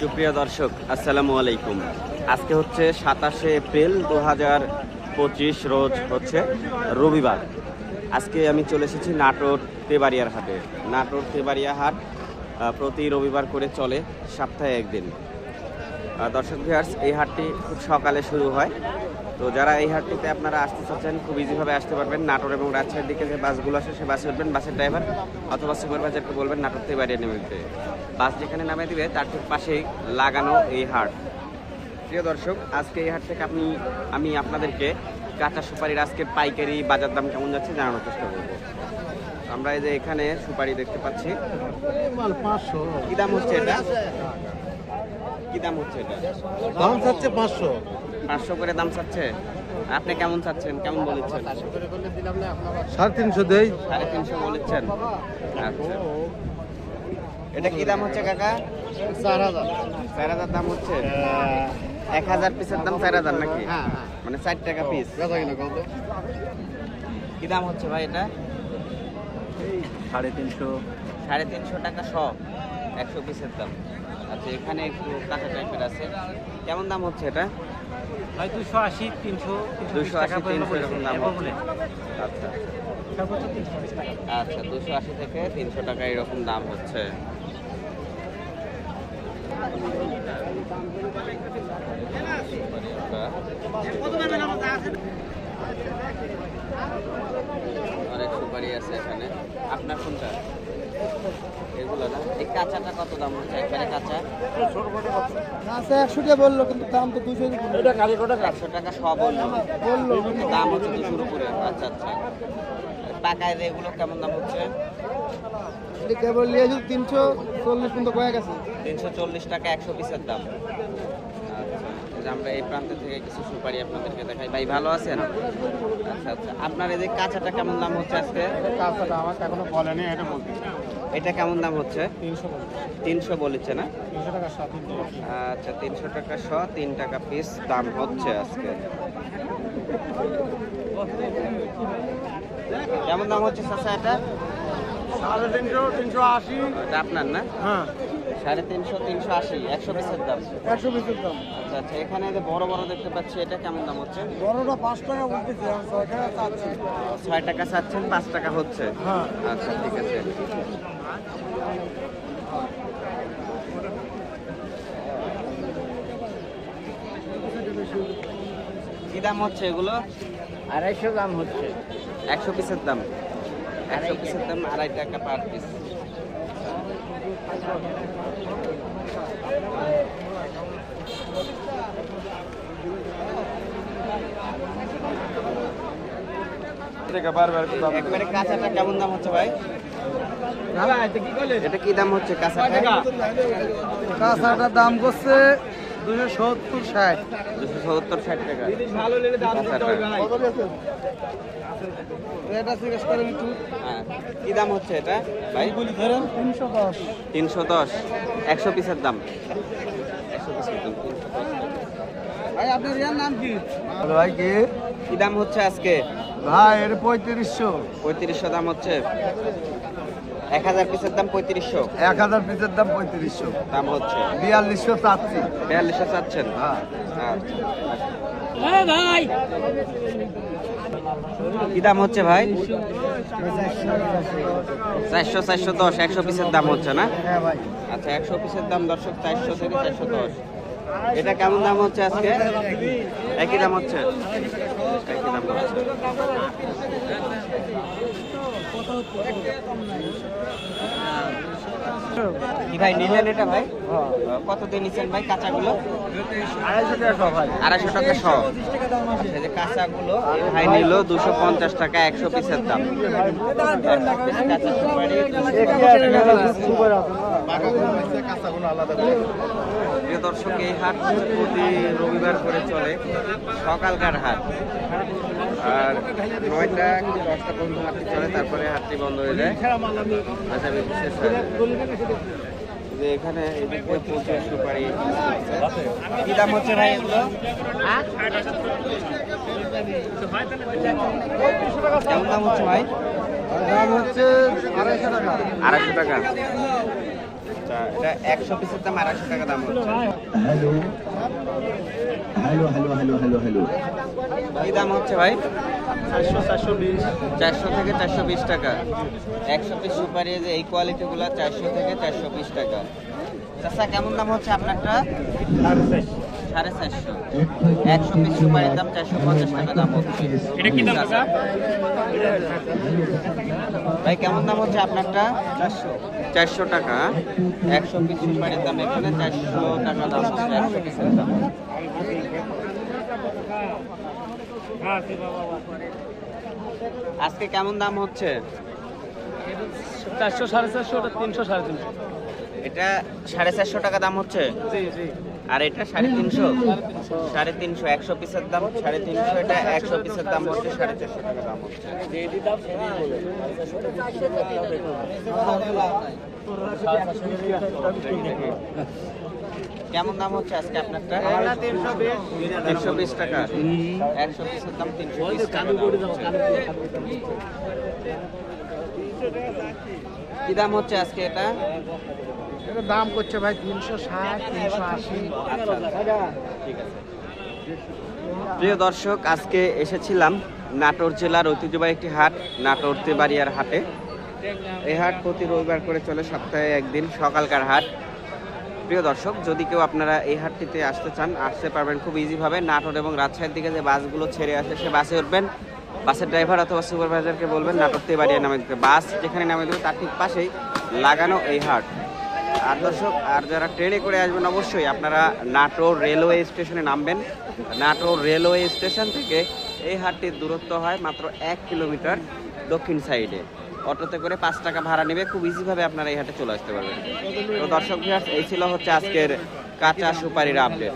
সুপ্রিয় দর্শক, আসসালামু আলাইকুম। আজকে হচ্ছে সাতাশে এপ্রিল দু হাজার পঁচিশ, রোজ হচ্ছে রবিবার। আজকে আমি চলে এসেছি নাটোর তেবাড়িয়ার হাটে। নাটোর তেবাড়িয়া হাট প্রতি রবিবার করে চলে সপ্তাহে একদিন। দর্শক ভিয়ার্স এই হাটটি খুব সকালে শুরু হয়। তো যারা এই হাটটিতে আপনারা আসতে চাচ্ছেন, খুব ইজিভাবে আসতে পারবেন। নাটোর এবং রাজশাহীর দিকে যে বাসগুলো আসে, সে বাসে উঠবেন। বাসের ড্রাইভার অথবা সুপারভাইজারকে বলবেন, নাটোর থেকে বাড়িয়ে নেমে বাস যেখানে নামে দিবে, তার ঠিক পাশেই লাগানো এই হাট। প্রিয় দর্শক, আজকে এই হাট থেকে আপনি, আমি আপনাদেরকে কাঁচা সুপারির আজকে পাইকারি বাজার দাম কেমন যাচ্ছে জানানোর চেষ্টা করব। আমরা এই যে এখানে সুপারি দেখতে পাচ্ছি। কি দাম হচ্ছে এটা? কি দাম হচ্ছে এটা? দাম চাচ্ছে পাঁচশো। পাঁচশো করে দাম চাচ্ছে? আপনি কেমন চাচ্ছেন? কেমন বলেছেন সাড়ে তিনশো দেই। সাড়ে তিনশো বলেছেন আচ্ছা। এটা কি দাম হচ্ছে কাকা? চার হাজার। চার হাজার দাম হচ্ছে? এক হাজার পিসের দাম চার হাজার নাকি? হ্যাঁ হ্যাঁ। মানে ষাট টাকা পিস কি দাম হচ্ছে ভাই এটা? সাড়ে তিনশো। সাড়ে তিনশো টাকা শ। একশো পিসের দাম। আচ্ছা এখানে একটু কাঁচা টাইপের আছে। কেমন দাম হচ্ছে এটা? ভাই দুশো আশি তিনশো দুশো আশি তিনশো এরকম দাম আচ্ছা। আচ্ছা দুশো আশি থেকে তিনশো টাকা এরকম দাম হচ্ছে। অনেক সুপারি আছে এখানে। আপনার কোনটা? এগুলো না। এই কাঁচাটা কত দাম হচ্ছে? একবারে কাঁচা? আচ্ছা একশো টাকা বলল কিন্তু দাম তো দুশো এটা কালী কটা একশো টাকা সব বলল। বলল। দাম হচ্ছে দুশোর উপরে। আচ্ছা আচ্ছা। পাকায় এগুলো কেমন দাম হচ্ছে? এটা কেবল নিয়ে তিনশো চল্লিশ কয়েক আছে তিনশো চল্লিশ টাকা একশো পিসের দাম। আচ্ছা যে আমরা এই প্রান্ত থেকে কিছু সুপারি আপনাদেরকে দেখাই। ভাই ভালো আছেন? আচ্ছা আচ্ছা। আপনার এই যে কাঁচাটা কেমন দাম হচ্ছে আজকে? কাজটা আমাকে এখনও বলেনি এটা বলতে এটা কেমন দাম হচ্ছে? তিনশো বলেছে না? আচ্ছা তিনশো টাকা শ তিন টাকা পিস দাম হচ্ছে আজকে। কেমন দাম হচ্ছে চাচা এটা? সাড়ে তিনশো তিনশো আশি। এটা আপনার না? হ্যাঁ। সাড়ে তিনশো তিনশো আশি একশো পিসের দাম। একশো পিসের দাম। আচ্ছা আচ্ছা এখানে যে বড় বড় দেখতে পাচ্ছি এটা কেমন দাম হচ্ছে? বড়টা পাঁচ টাকা ছয় টাকা চাচ্ছেন পাঁচ টাকা হচ্ছে। হ্যাঁ। আচ্ছা ঠিক আছে। কি দাম হচ্ছে এগুলো? আড়াইশো দাম হচ্ছে। একশো পিসের দাম। একশো পিসের দাম আড়াই টাকা পার পিস। একবারে কাঁচাটা কেমন দাম হচ্ছে ভাই? এটা কি দাম হচ্ছে কাঁচাটা কাঁচাটার দাম করছে দুশো সত্তর ষাট। দুশো সত্তর ষাট টাকা। এটা জিজ্ঞেস করেন একটু। হ্যাঁ। কি দাম হচ্ছে এটা ভাই? ধরেন। তিনশো দশ। তিনশো দশ। একশো পিসের দাম। একশো পিসের দাম ভাই আপনার ইয়ার নাম কি? ভাই কি? কি দাম হচ্ছে আজকে? ভাই এর পঁয়ত্রিশশো। পঁয়ত্রিশশো দাম হচ্ছে। এক হাজার পিসের দাম পঁয়ত্রিশশো। এক হাজার পিসের দাম পঁয়ত্রিশশো। দাম হচ্ছে। বিয়াল্লিশশো চাচ্ছি। বিয়াল্লিশশো চাচ্ছেন? হ্যাঁ। আচ্ছা। কি দাম হচ্ছে ভাই? চারশো চারশো দশ একশো পিসের দাম হচ্ছে না? হ্যাঁ ভাই। আচ্ছা একশো পিসের দাম দর্শক চারশো থেকে চারশো দশ। এটা কেমন দাম হচ্ছে আজকে? একই দাম হচ্ছে? একই দাম হচ্ছে। কি ভাই নিলেন এটা ভাই? কত দিয়ে নিচ্ছেন ভাই কাঁচাগুলো? আড়াইশো টাকা এই যে কাঁচাগুলো ভাই নিল দুশো পঞ্চাশ টাকা একশো পিসের দাম। একশো পিস কাঁচা সুপারি 250 টাকা। প্রিয় দর্শক এই হাট প্রতি রবিবার করে চলে সকালকার হাট। আর নয়টা কি দশটা পর্যন্ত হাটটি চলে তারপরে হাটটি বন্ধ হয়ে যায়। আচ্ছা শেষ হয়ে যায় যে এখানে এদিকে প্রচুর সুপারি কি দাম হচ্ছে ভাই এগুলো? কেমন দাম হচ্ছে ভাই? দাম হচ্ছে আড়াইশো টাকা। আড়াইশো টাকা। আচ্ছা এটা একশো পিসের দাম আড়াইশো টাকা দাম হচ্ছে। Hello. Hello hello hello hello hello. কি দাম হচ্ছে ভাই? চারশো চারশো বিশ। চারশো থেকে চারশো বিশ টাকা। একশো পিস সুপারি যে এই কোয়ালিটিগুলো চারশো থেকে চারশো বিশ টাকা। চাষা কেমন দাম হচ্ছে আপনারটা? সাড়ে চারশো। একশো পিস সুপারির দাম চারশো পঞ্চাশ টাকা দাম হচ্ছে। এটা কি দাম ভাই কেমন দাম হচ্ছে আপনারটা? চারশো। চারশো টাকা। একশো পিস সুপারির দাম এখানে চারশো টাকা দাম হচ্ছে একশো পিসের দাম আজকে কেমন দাম হচ্ছে? চারশো সাড়ে চারশো তিনশো সাড়ে তিনশো। এটা সাড়ে চারশো টাকা দাম হচ্ছে? আর এটা সাড়ে তিনশো? সাড়ে তিনশো একশো পিসের দাম সাড়ে তিনশো এটা একশো পিসের দাম হচ্ছে সাড়ে চারশো টাকা দাম হচ্ছে। কেমন দাম হচ্ছে আজকে আপনারটা? তিনশো বিশ। টাকা। একশো পিসের দাম তিনশো বিশ টাকা। কি দাম হচ্ছে আজকে এটা? এটা দাম করছে ভাই তিনশো ষাট তিনশো আশি। আচ্ছা, আচ্ছা। ঠিক আছে। প্রিয় দর্শক আজকে এসেছিলাম নাটোর জেলার ঐতিহ্যবাহী একটি হাট নাটোর তেবাড়িয়ার হাটে। এই হাট প্রতি রবিবার করে চলে সপ্তাহে একদিন সকালকার হাট। প্রিয় দর্শক, যদি কেউ আপনারা এই হাটটিতে আসতে চান, আসতে পারবেন খুব ইজিভাবে নাটোর এবং রাজশাহীর দিকে যে বাসগুলো ছেড়ে আসে, সে বাসে উঠবেন। বাসের ড্রাইভার অথবা সুপারভাইজারকে বলবেন, নাটোর তেবাড়িয়া নামে দিতে। বাস যেখানে নামে দেবে, তার ঠিক পাশেই লাগানো এই হাট। আর দর্শক, আর যারা ট্রেনে করে আসবেন, অবশ্যই আপনারা নাটোর রেলওয়ে স্টেশনে নামবেন। নাটোর রেলওয়ে স্টেশন থেকে এই হাটটির দূরত্ব হয় মাত্র এক কিলোমিটার দক্ষিণ সাইডে অটোতে করে পাঁচ টাকা ভাড়া নেবে, খুব ইজিভাবে আপনারা এই হাটে চলে আসতে পারবেন। তো দর্শক ভিয়ার্স এই ছিল হচ্ছে আজকের কাঁচা সুপারির আপডেট